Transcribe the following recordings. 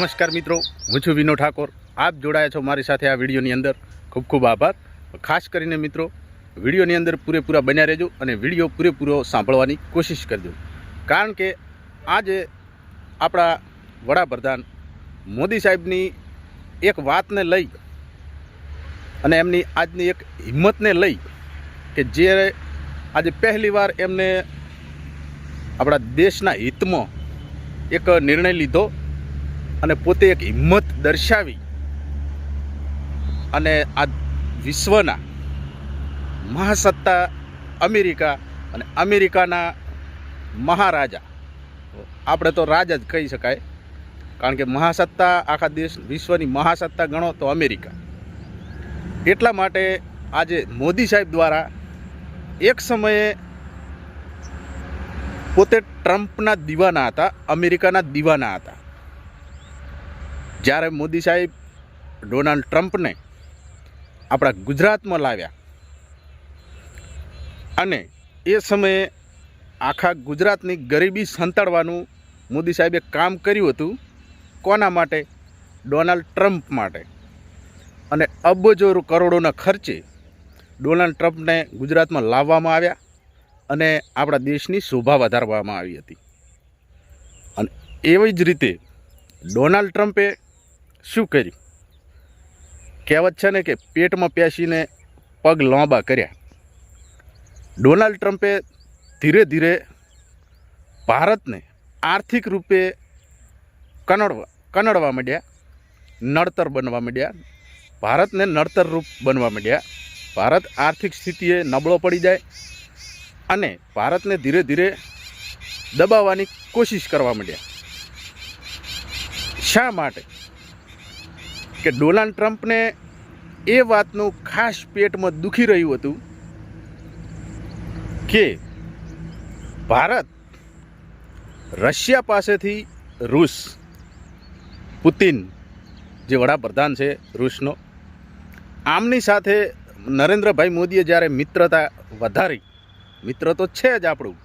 નમસ્કાર મિત્રો, હું છું વિનો ઠાકોર. આપ જોડાયા છો મારી સાથે આ વિડીયોની અંદર. ખૂબ ખૂબ આભાર. ખાસ કરીને મિત્રો, વિડીયોની અંદર પૂરેપૂરા બન્યા રહેજો અને વીડિયો પૂરેપૂરો સાંભળવાની કોશિશ કરજો. કારણ કે આજે આપણા વડાપ્રધાન મોદી સાહેબની એક વાતને લઈ અને એમની આજની એક હિંમતને લઈ કે જે આજે પહેલીવાર એમને આપણા દેશના હિતમાં એક નિર્ણય લીધો અને પોતે એક હિંમત દર્શાવી અને આ વિશ્વના મહાસત્તા અમેરિકા અને અમેરિકાના મહારાજા. આપણે તો રાજા જ કહી શકાય. કારણ કે મહાસત્તા આખા દેશ, વિશ્વની મહાસત્તા ગણો તો અમેરિકા. એટલા માટે આજે મોદી સાહેબ દ્વારા એક સમયે પોતે ટ્રમ્પના દીવાના હતા, અમેરિકાના દીવાના હતા. જ્યારે મોદી સાહેબ ડોનાલ્ડ ટ્રમ્પને આપણા ગુજરાતમાં લાવ્યા અને એ સમયે આખા ગુજરાતની ગરીબી સંતાડવાનું મોદી સાહેબે કામ કર્યું હતું, કોના માટે? ડોનાલ્ડ ટ્રમ્પ માટે. અને અબજો કરોડોના ખર્ચે ડોનાલ્ડ ટ્રમ્પને ગુજરાતમાં લાવવામાં આવ્યા અને આપણા દેશની શોભા વધારવામાં આવી હતી. અને એવી જ રીતે ડોનાલ્ડ ટ્રમ્પે શું કર્યું? કહેવત છે ને કે પેટમાં પેસીને પગ લાંબા કર્યા. ડોનાલ્ડ ટ્રમ્પે ધીરે ધીરે ભારતને આર્થિક રૂપે કનડવા કનડવા માંડ્યા, નડતર બનવા માંડ્યા, ભારતને નડતર રૂપ બનવા માંડ્યા. ભારત આર્થિક સ્થિતિએ નબળો પડી જાય અને ભારતને ધીરે ધીરે દબાવવાની કોશિશ કરવા માંડ્યા. શા માટે? કે ડોનાલ્ડ ટ્રમ્પને એ વાતનું ખાસ પેટમાં દુખી રહ્યું હતું કે ભારત રશિયા પાસેથી રૂસ પુતિન જે વડાપ્રધાન છે રૂસનો, આમની સાથે નરેન્દ્રભાઈ મોદીએ જ્યારે મિત્રતા વધારી, મિત્ર તો છે જ આપણું.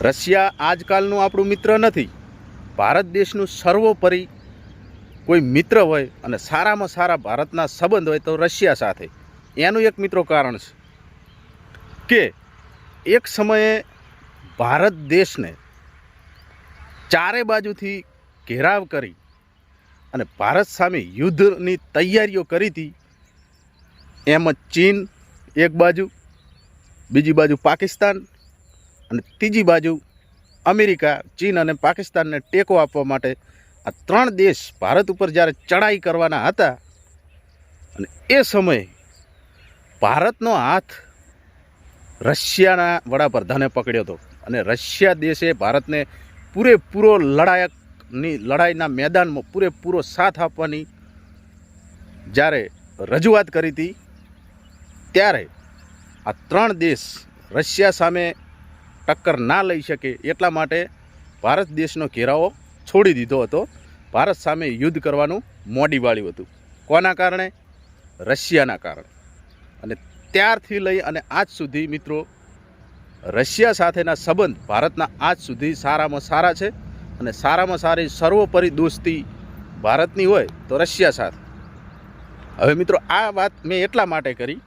રશિયા આજકાલનું આપણું મિત્ર નથી. ભારત દેશનું સર્વોપરી કોઈ મિત્ર હોય અને સારામાં સારા ભારતના સંબંધ હોય તો રશિયા સાથે. એનું એક મિત્રો કારણ છે કે એક સમયે ભારત દેશને ચારે બાજુથી ઘેરાવ કરી અને ભારત સામે યુદ્ધની તૈયારીઓ કરી હતી. એમાં ચીન એક બાજુ, બીજી બાજુ પાકિસ્તાન અને ત્રીજી બાજુ અમેરિકા, ચીન અને પાકિસ્તાનને ટેકો આપવા માટે આ ત્રણ દેશ ભારત ઉપર જ્યારે ચડાઈ કરવાના હતા અને એ સમયે ભારતનો હાથ રશિયાના વડાપ્રધાને પકડ્યો હતો. અને રશિયા દેશે ભારતને પૂરેપૂરો લડાયકની લડાઈના મેદાનમાં પૂરેપૂરો સાથ આપવાની જ્યારે રજૂઆત કરી હતી, ત્યારે આ ત્રણ દેશ રશિયા સામે ટક્કર ના લઈ શકે એટલા માટે ભારત દેશનો ઘેરાવો છોડી દીધો હતો. ભારત સામે યુદ્ધ કરવાનું મોડી વાળ્યું હતું. કોના કારણે? રશિયાના કારણે. અને ત્યારથી લઈ અને આજ સુધી મિત્રો, રશિયા સાથેના સંબંધ ભારતના આજ સુધી સારામાં સારા છે. અને સારામાં સારી સર્વોપરી દોસ્તી ભારતની હોય તો રશિયા સાથે. હવે મિત્રો, આ વાત મેં એટલા માટે કરી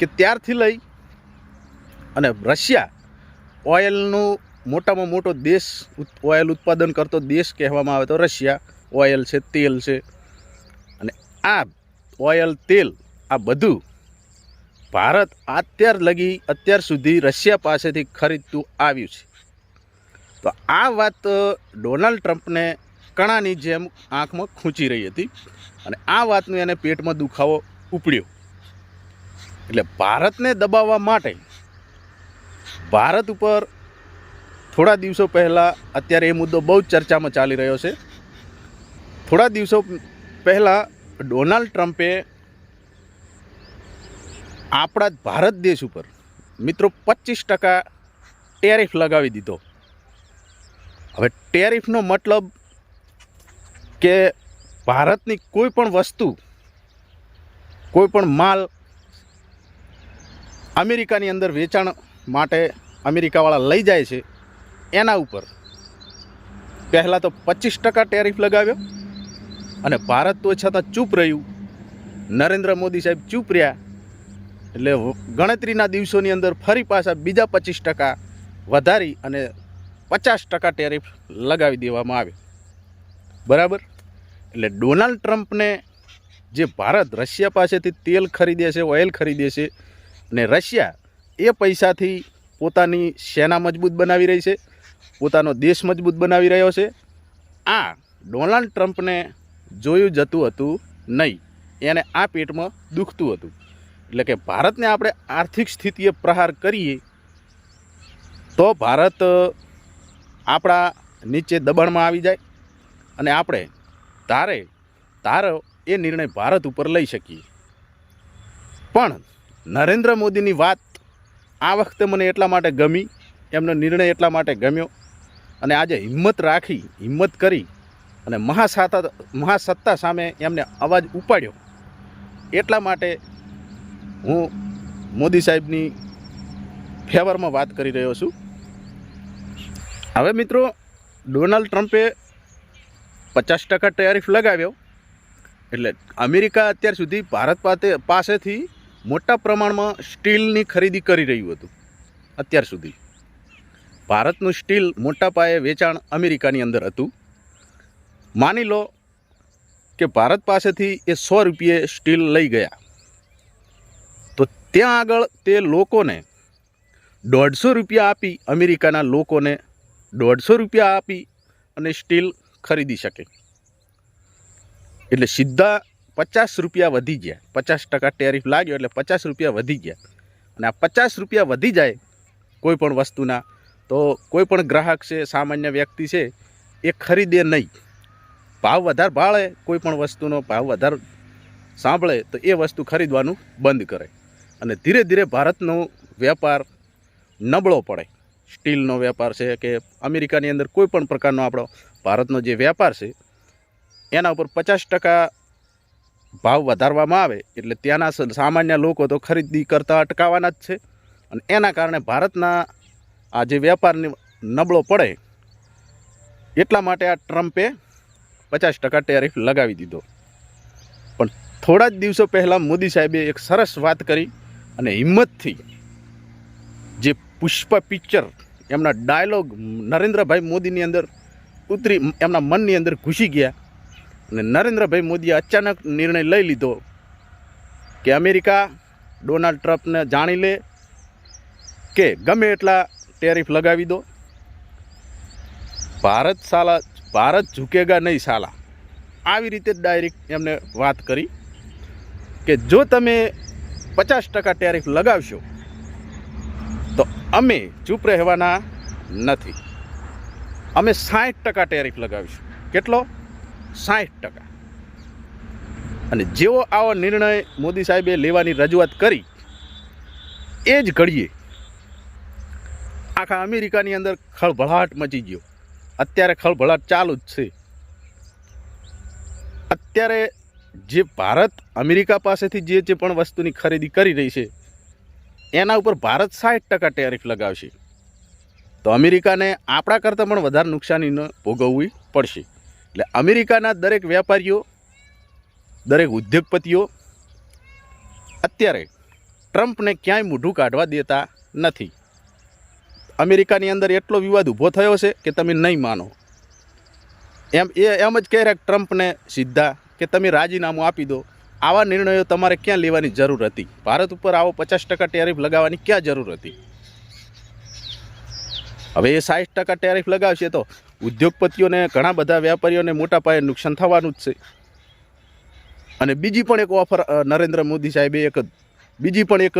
કે ત્યારથી લઈ અને રશિયા ઓઇલનું મોટામાં મોટો દેશ ઓઇલ ઉત્પાદન કરતો દેશ કહેવામાં આવે તો રશિયા. ઓઇલ છે, તેલ છે. અને આ ઓઇલ તેલ, આ બધું ભારત અત્યાર લગી, અત્યાર સુધી રશિયા પાસેથી ખરીદતું આવ્યું છે. તો આ વાત ડોનાલ્ડ ટ્રમ્પને કણાની જેમ આંખમાં ખૂંચી રહી હતી અને આ વાતનું એને પેટમાં દુખાવો ઉપડ્યો. એટલે ભારતને દબાવવા માટે ભારત ઉપર થોડા દિવસો પહેલાં અત્યારે એ મુદ્દો બહુ જ ચર્ચામાં ચાલી રહ્યો છે. થોડા દિવસો પહેલાં ડોનાલ્ડ ટ્રમ્પે આપણા જ ભારત દેશ ઉપર મિત્રો પચીસ ટકા ટેરિફ લગાવી દીધો. હવે ટેરિફનો મતલબ કે ભારતની કોઈ પણ વસ્તુ, કોઈ પણ માલ અમેરિકાની અંદર વેચાણ માટે અમેરિકાવાળા લઈ જાય છે. એના ઉપર. પહેલાં તો પચીસ ટકા ટેરિફ લગાવ્યો અને ભારત તો છતાં ચૂપ રહ્યું. નરેન્દ્ર મોદી સાહેબ ચૂપ રહ્યા. એટલે ગણતરીના દિવસોની અંદર ફરી પાછા બીજા પચીસ ટકા વધારી અને પચાસ ટકા ટેરિફ લગાવી દેવામાં આવે બરાબર? એટલે ડોનાલ્ડ ટ્રમ્પને જે ભારત રશિયા પાસેથી તેલ ખરીદે છે, ઓઇલ ખરીદે છે અને રશિયા એ પૈસાથી પોતાની સેના મજબૂત બનાવી રહી છે પોતાનો દેશ મજબૂત બનાવી રહ્યો છે. આ ડોનાલ્ડ ટ્રમ્પને જોયું જતું હતું નહીં, એને આ પેટમાં દુખતું હતું. એટલે કે ભારતને આપણે આર્થિક સ્થિતિએ પ્રહાર કરીએ, તો ભારત આપણા નીચે દબાણમાં આવી જાય અને આપણે તારે, તારો એ નિર્ણય ભારત ઉપર લઈ શકીએ. પણ નરેન્દ્ર મોદીની વાત આ વખતે મને એટલા માટે ગમી, એમનો નિર્ણય એટલા માટે ગમ્યો અને આજે હિંમત રાખી, હિંમત કરી અને મહાસાતા, મહાસત્તા સામે એમને અવાજ ઉપાડ્યો. એટલા માટે હું મોદી સાહેબની ફેવરમાં વાત કરી રહ્યો છું. હવે મિત્રો, ડોનાલ્ડ ટ્રમ્પે પચાસ ટકા ટેરિફ લગાવ્યો. એટલે અમેરિકા અત્યાર સુધી ભારત પાસે, પાસેથી મોટા પ્રમાણમાં સ્ટીલની ખરીદી કરી રહ્યું હતું, અત્યાર સુધી. ભારતનું સ્ટીલ મોટા પાયે વેચાણ અમેરિકાની અંદર હતું. માની લો કે ભારત પાસેથી એ સો રૂપિયે સ્ટીલ લઈ ગયા. તો ત્યાં આગળ તે લોકોને દોઢસો રૂપિયા આપી અમેરિકાના લોકોને દોઢસો રૂપિયા આપી અને સ્ટીલ ખરીદી શકે. એટલે સીધા પચાસ રૂપિયા વધી ગયા. પચાસ ટકા ટેરિફ લાગ્યો એટલે પચાસ રૂપિયા વધી ગયા. અને આ પચાસ રૂપિયા વધી જાય કોઈ પણ વસ્તુના તો કોઈ પણ ગ્રાહક છે, સામાન્ય વ્યક્તિ છે, એ ખરીદે નહીં. ભાવ વધારે ભાળે, કોઈ પણ વસ્તુનો ભાવ વધારે સાંભળે, તો એ વસ્તુ ખરીદવાનું બંધ કરે. અને ધીરે ધીરે ભારતનો વેપાર નબળો પડે. સ્ટીલનો વેપાર છે કે અમેરિકાની અંદર કોઈ પણ પ્રકારનો આપણો ભારતનો જે વેપાર છે, એના ઉપર પચાસ ટકા ભાવ વધારવામાં આવે, એટલે ત્યાંના સામાન્ય લોકો તો ખરીદી કરતાં અટકાવાના જ છે. અને એના કારણે ભારતના આ જે વેપારને નબળો પડે, એટલા માટે આ ટ્રમ્પે પચાસ ટકા ટેરિફ લગાવી દીધો. પણ થોડા જ દિવસો પહેલાં મોદી સાહેબે એક સરસ વાત કરી અને હિંમતથી જે પુષ્પ પિક્ચર એમના ડાયલોગ નરેન્દ્રભાઈ મોદીની અંદર ઉતરી, એમના મનની અંદર ઘૂસી ગયા અને નરેન્દ્રભાઈ મોદીએ અચાનક નિર્ણય લઈ લીધો કે અમેરિકા ડોનાલ્ડ ટ્રમ્પને જાણી લે કે ગમે એટલા ટેરિફ લગાવી દો. ભારત સાલા ભારત ઝૂકેગા નહીં સાલા આવી રીતે ડાયરેક્ટ એમને વાત કરી કે જો તમે પચાસ ટકા ટેરિફ લગાવશો, તો અમે ચૂપ રહેવાના નથી. અમે સાઠ ટકા ટેરિફ લગાવીશું. કેટલો? સાઠ ટકા. અને જેવો આવો નિર્ણય મોદી સાહેબે લેવાની રજૂઆત કરી, એ જ ઘડીએ આખા અમેરિકાની અંદર ખળભળાટ મચી ગયો. અત્યારે ખળભળાટ ચાલુ જ છે. અત્યારે જે ભારત અમેરિકા પાસેથી જે જે પણ વસ્તુની ખરીદી કરી રહી છે, એના ઉપર ભારત સાઠ ટકા ટેરિફ લગાવશે. તો અમેરિકાને આપણા કરતાં પણ વધારે નુકસાનીને ભોગવવી પડશે. એટલે અમેરિકાના દરેક વેપારીઓ, દરેક ઉદ્યોગપતિઓ, અત્યારે ટ્રમ્પને ક્યાંય મોઢું કાઢવા દેતા નથી. અમેરિકાની અંદર એટલો વિવાદ ઊભો થયો છે કે તમે નહીં માનો. એમ, એ એમ જ કહે ટ્રમ્પને સીધા કે તમે રાજીનામું આપી દો. આવા નિર્ણયો તમારે ક્યાં લેવાની જરૂર હતી? ભારત ઉપર આવો પચાસ ટકા ટેરિફ લગાવવાની ક્યાં જરૂર હતી? હવે એ સાઠ ટકા ટેરિફ લગાવશે તો ઉદ્યોગપતિઓને, ઘણા બધા વેપારીઓને મોટા પાયે નુકસાન થવાનું જ છે. અને બીજી પણ એક ઓફર નરેન્દ્ર મોદી સાહેબે એક બીજી પણ એક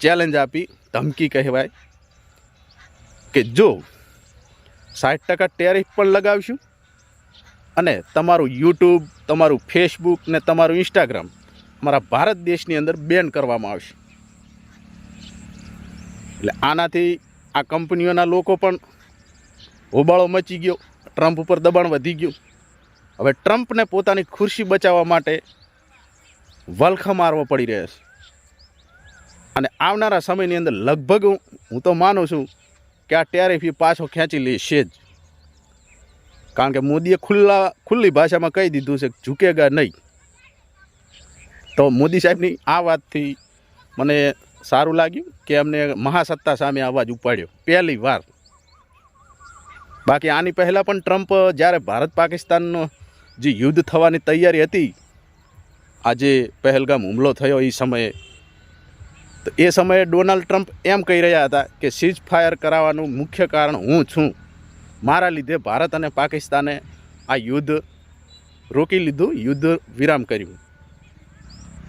ચેલેન્જ આપી, ધમકી કહેવાય. કે જો સાઠ ટકા ટેરિફ પણ લગાવશું અને તમારું યુટ્યુબ, તમારું ફેસબુક ને તમારું ઇન્સ્ટાગ્રામ અમારા ભારત દેશની અંદર બેન કરવામાં આવશે. એટલે આનાથી આ કંપનીઓના લોકો પણ હોબાળો મચી ગયો, ટ્રમ્પ ઉપર દબાણ વધી ગયું. હવે ટ્રમ્પને પોતાની ખુરશી બચાવવા માટે વલખા મારવો પડી રહ્યો છે. અને આવનારા સમયની અંદર લગભગ હું તો માનું છું કે આ ટેરિફ પાછો ખેંચી લેશે જ. કારણ કે મોદીએ ખુલ્લા, ખુલ્લી ભાષામાં કહી દીધું છે ઝૂકેગા નહીં. તો મોદી સાહેબની આ વાતથી મને સારું લાગ્યું કે એમને મહાસત્તા સામે અવાજ ઉપાડ્યો. પહેલી વાર. બાકી આની પહેલાં પણ ટ્રમ્પ જ્યારે ભારત પાકિસ્તાનનો જે યુદ્ધ થવાની તૈયારી હતી, આજે પહેલગામ હુમલો થયો એ સમયે તો એ સમયે ડોનાલ્ડ ટ્રમ્પ એમ કહી રહ્યા હતા કે સીઝ ફાયર કરાવવાનું મુખ્ય કારણ હું છું. મારા લીધે ભારત અને પાકિસ્તાને આ યુદ્ધ રોકી લીધું, યુદ્ધ વિરામ કર્યું.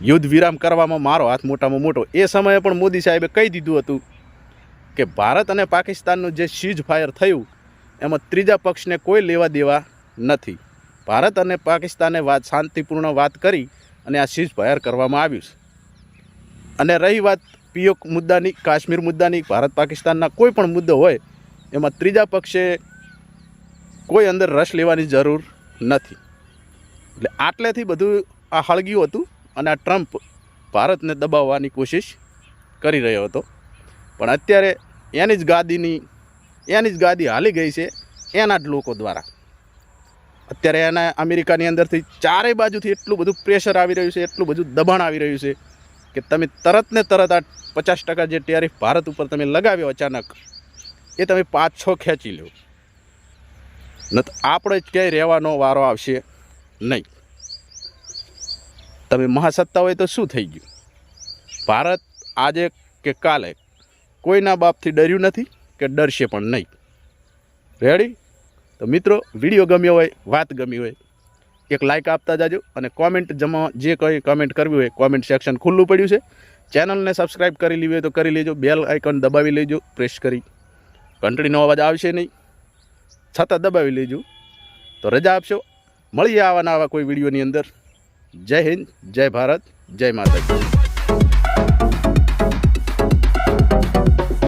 યુદ્ધ વિરામ કરવામાં મારો હાથ મોટામાં મોટો. એ સમયે પણ મોદી સાહેબે કહી દીધું હતું કે ભારત અને પાકિસ્તાનનું જે સીઝ ફાયર થયું, એમાં ત્રીજા પક્ષને કોઈ લેવા દેવા નથી. ભારત અને પાકિસ્તાને વાત શાંતિપૂર્ણ વાત કરી અને આ સીઝ ફાયર કરવામાં આવ્યું છે. અને રહી વાત પીઓક મુદ્દાની, કાશ્મીર મુદ્દાની, ભારત પાકિસ્તાનના કોઈ પણ મુદ્દો હોય, એમાં ત્રીજા પક્ષે કોઈ અંદર રસ લેવાની જરૂર નથી. એટલે આટલેથી બધું આ હળગ્યું હતું અને આ ટ્રમ્પ ભારતને દબાવવાની કોશિશ કરી રહ્યો હતો. પણ અત્યારે એની જ ગાદીની, એની જ ગાદી હાલી ગઈ છે એના જ લોકો દ્વારા. અત્યારે એના અમેરિકાની અંદરથી ચારેય બાજુથી એટલું બધું પ્રેશર આવી રહ્યું છે, એટલું બધું દબાણ આવી રહ્યું છે. કે તમે તરત ને તરત આ પચાસ ટકા જે ટેરિફ ભારત ઉપર તમે લગાવ્યો અચાનક, એ તમે પાછો ખેંચી લો ન તો આપણે જ ક્યાંય રહેવાનો વારો આવશે નહીં. તમે મહાસત્તા હોય તો શું થઈ ગયું? ભારત આજે કે કાલે કોઈના બાપથી ડર્યું નથી કે ડરશે પણ નહીં. રેડી તો મિત્રો, વીડિયો ગમ્યો હોય, વાત ગમી હોય એક લાઇક આપતા જાજો અને કોમેન્ટ જમા જે કંઈ કોમેન્ટ કરવી હોય કોમેન્ટ સેક્શન ખુલ્લું પડ્યું છે. ચેનલને સબસ્ક્રાઈબ કરી લેવી હોય તો કરી લેજો. બેલ આઇકન દબાવી લેજો. પ્રેસ કરી. ઘંટડીનો અવાજ આવશે નહીં. છતાં દબાવી લેજો. તો રજા આપશો. મળીએ આવા કોઈ વિડીયોની અંદર. જય હિન્દ, જય ભારત, જય માતાજી.